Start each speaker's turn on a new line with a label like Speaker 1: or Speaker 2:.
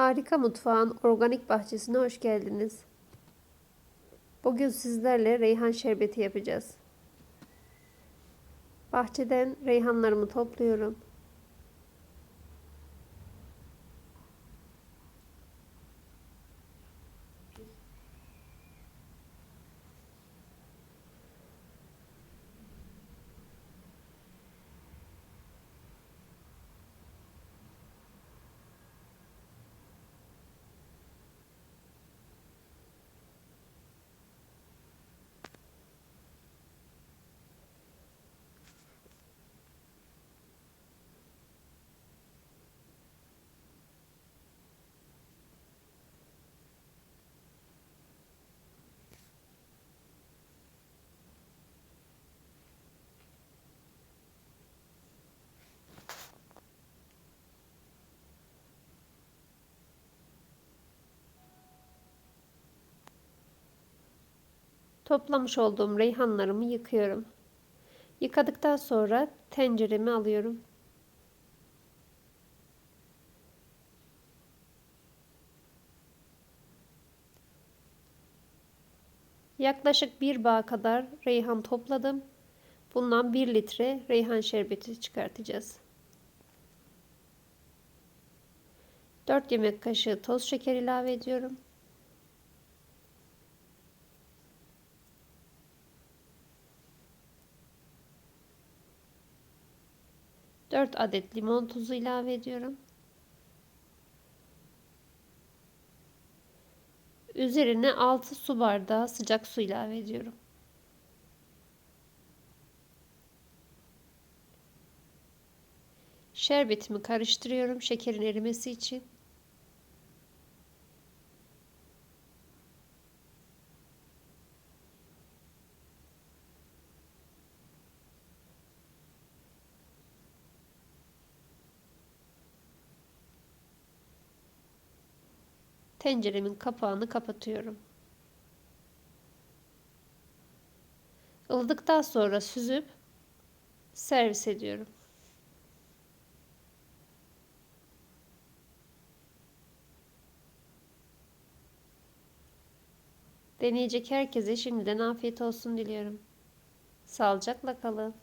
Speaker 1: Harika Mutfağın organik bahçesine hoş geldiniz. Bugün sizlerle reyhan şerbeti yapacağız. Bahçeden reyhanlarımı topluyorum. Toplamış olduğum reyhanlarımı yıkıyorum. Yıkadıktan sonra tenceremi alıyorum. Yaklaşık bir bağ kadar reyhan topladım. Bundan 1 litre reyhan şerbeti çıkartacağız. 4 yemek kaşığı toz şeker ilave ediyorum. 4 adet limon tuzu ilave ediyorum. Üzerine 6 su bardağı sıcak su ilave ediyorum. Şerbetimi karıştırıyorum şekerin erimesi için. Tenceremin kapağını kapatıyorum. Ilıdıktan sonra süzüp servis ediyorum. Deneyecek herkese şimdiden afiyet olsun diliyorum. Sağlıcakla kalın.